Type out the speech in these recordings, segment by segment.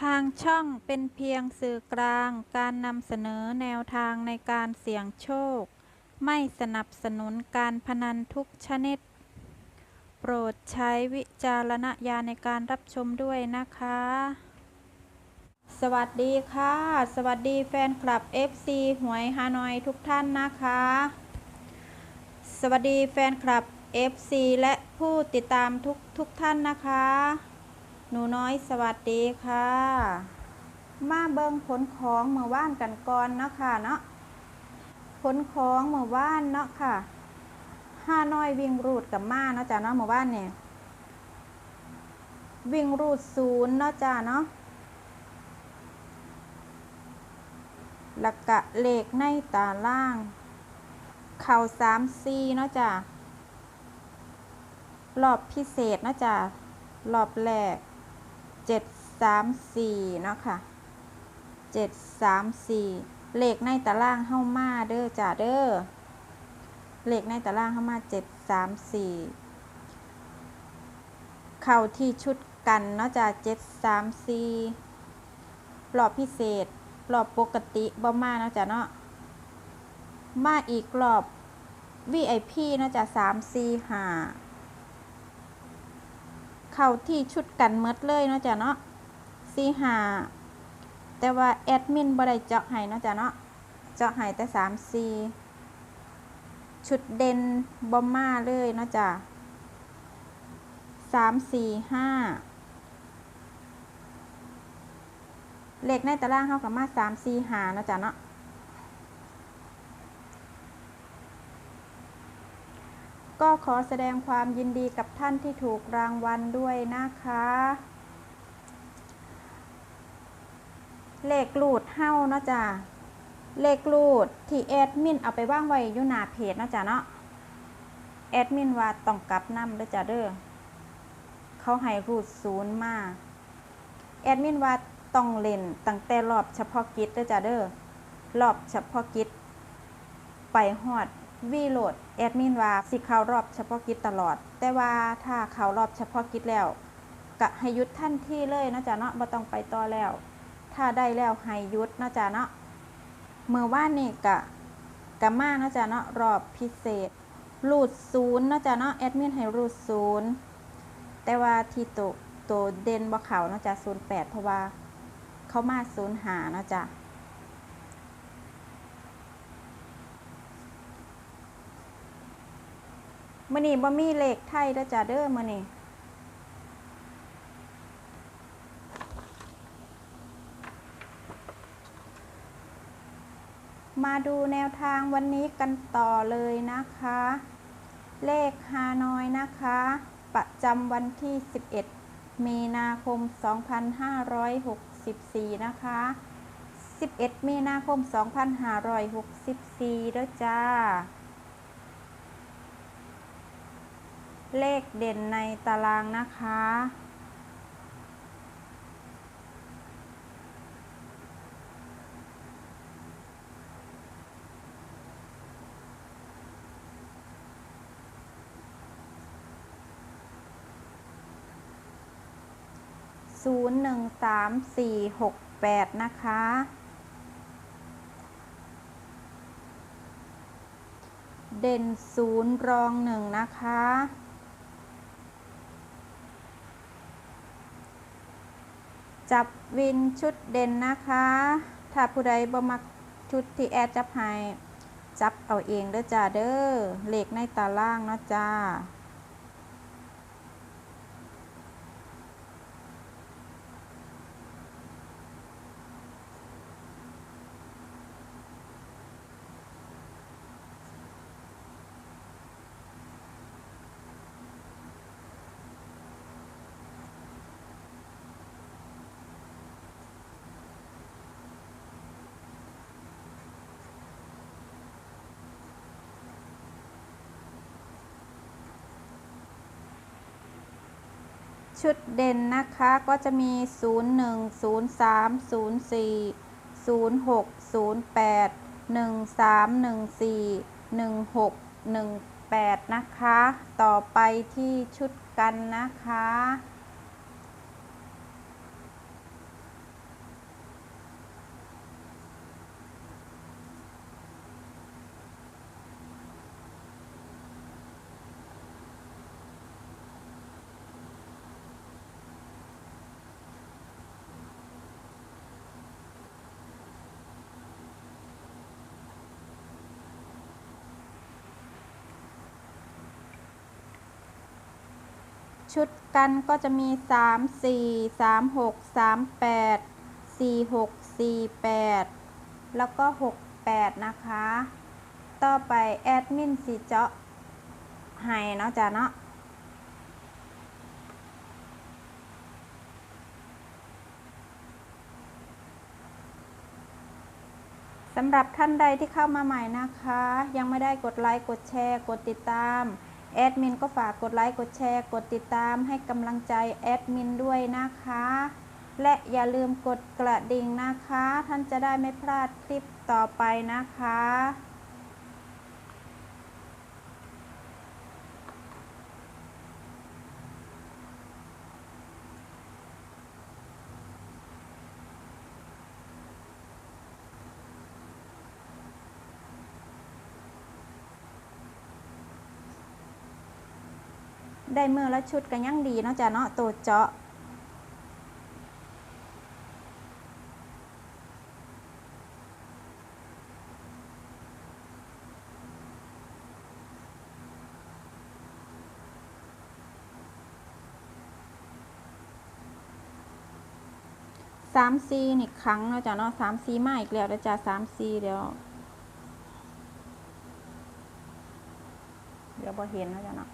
ทางช่องเป็นเพียงสื่อกลางการนำเสนอแนวทางในการเสี่ยงโชค ไม่สนับสนุนการพนันทุกชนิด โปรดใช้วิจารณญาณในการรับชมด้วยนะคะ สวัสดีค่ะ สวัสดีแฟนคลับ FC หวยฮานอยทุกท่านนะคะ สวัสดีแฟนคลับ FC และผู้ติดตามทุกทุกท่านนะคะ หนูน้อยสวัสดีค่ะ มาเบิงผลของเมื่อว่านกันก่อนเนาะค่ะเนาะผลของเมื่อว่านเนาะค่ะห้าน้อยวิ่งรูดกับมาเนาะจ้ะเนาะเมื่อว่านเนี่ยวิ่งรูดศูนย์เนาะจ้ะเนาะหลักกะเลขในตาล่าง เข่าสามซีเนาะจ้ะรอบพิเศษเนาะจ้ะรอบแรก เจ็ดสามสี่เนาะค่ะเจ็ดสามสี่เลขในตารางเข้ามาเด้อจ้ะเด้อเลขในตารางเข้ามาเจ็ดสามสี่เข่าที่ชุดกันเนาะจ้ะเจ็ดสามสี่รอบพิเศษรอบปกติบ่มาเนาะจ้ะเนาะมาอีกรอบ VIP เนาะจ้ะสามสี่ห้า เข้าที่ชุดกันเมดเลยเนาะจ้ะเนาะสี่ห้าแต่ว่าแอดมินบ่ได้เจาะให้เนาะจ้ะเนาะเจาะให้แต่สามสี่ชุดเด่นบ่มมาเลยเนาะจ้ะสามสี่ห้าเลขในตารางเข้ากับมาสามสี่ห้าเนาะจ้ะเนาะ ก็ขอแสดงความยินดีกับท่านที่ถูกรางวัลด้วยนะคะ เลขลูดเฮ้าเนาะจ้ะเลขลูดที่แอดมินเอาไปว่างไว้อยู่หน้าเพจเนาะจ้ะเนาะแอดมินว่าต้องกลับนำเด้อจ้ะเด้อเขาให้รูดศูนย์มาแอดมินว่าต้องเล่นตั้งแต่รอบเฉพาะกิจเด้อจ้ะเด้อรอบเฉพาะกิจไปฮอด วีโหลดแอดมินว่าสิเข้ารอบเฉพาะกิจตลอด แต่ว่าถ้าเข้ารอบเฉพาะกิจแล้วก็ให้ยุดทันที่เลยนาะจ้ะเนาะบ่ต้องไปต่อแล้ว ถ้าได้แล้วให้ยุดนาะจ้ะเนาะเมื่อว่านนี่กะกะมาเนาะจ้ะเนาะรอบพิเศษรูดศูนย์นาะจ้ะเนาะแอดมินให้รูดศูนย์แต่ว่าที่โตโตเด่นบ่เขานาะจ้ะศูนย์แปดเพราะว่าเขามาศูนย์หานาะจ้ะ มื่อนี้บ่มีเลขไทยแล้วจ้าเด้อมื่อนี้มาดูแนวทางวันนี้กันต่อเลยนะคะ เลขฮานอยนะคะ ประจำวันที่ 11 มีนาคม 2564 นะคะ 11 มีนาคม 2564เด้อจ้า เลขเด่นในตารางนะคะ ศูนย์หนึ่งสามสี่หกแปดนะคะเด่นศูนย์รองหนึ่งนะคะ จับวินชุดเด่นนะคะ ถ้าผู้ใดบ่มักชุดที่แอดจับให้จับเอาเองเด้อจ้าเด้อเลขในตารางเนาะจ้า ชุดเด่นนะคะก็จะมี 0 1 0 3 0 4 0 6 0 8 1 3 1 4 1 6 1 8 นะคะ ต่อไปที่ชุดกันนะคะ ชุดกันก็จะมี 3 4 3 6 3 8 4 6 4 8 แล้วก็ 6 8 นะคะ ต่อไปแอดมินสีเจาะให้เนาะจ้ะเนาะสำหรับท่านใดที่เข้ามาใหม่นะคะ ยังไม่ได้กดไลค์ กดแชร์ กดติดตาม แอดมินก็ฝากกดไลค์ กดแชร์ กดติดตามให้กำลังใจแอดมินด้วยนะคะ และอย่าลืมกดกระดิ่งนะคะ ท่านจะได้ไม่พลาดคลิปต่อไปนะคะ ได้เมื่อละชุดกันยังดีเนาะจ้ะเนาะตัวเจาะสามซีนี่ครั้งเนาะจ้ะเนาะสามซีมาอีกแล้วนะจ้ะสามซีเดี๋ยว เดี๋ยวพอเห็นเนาะจ้ะเนาะ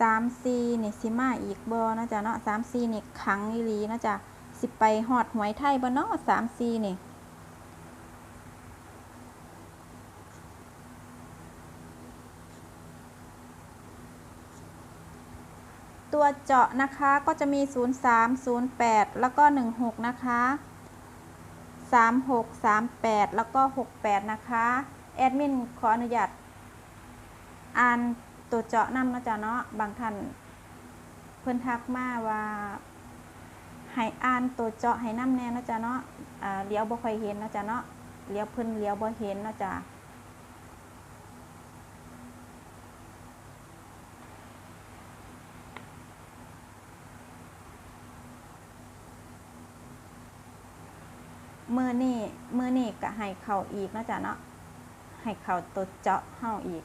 สามซีนี่สิมาอีกบ่เนะจ้ะเนาะสามซีนี่ครั้งอีหลีนะจ้ะสิไปฮอดหวยไทยบ่เนาะสามซีนี่ตัวเจาะนะคะก็จะมี 03 08 แล้วก็ 16 นะคะ 36 38 แล้วก็ 68 นะคะ แอดมินขออนุญาตอ่าน ตัวเจาะน้ำนะจ๊ะเนาะบางท่านเพิ่นทักมาว่าให้อ่านตัวเจาะให้น้ำแน่นะจ๊ะเนาะเลี้ยวบ่ค่อยเห็นนะจ๊ะเนาะเลี้ยวเพิ่นเลี้ยวบ่เห็นนะจ๊ะมือนี่มือนี่ก็ให้เขาอีกนะจ๊ะเนาะให้เขาตัวเจาะเฮาอีก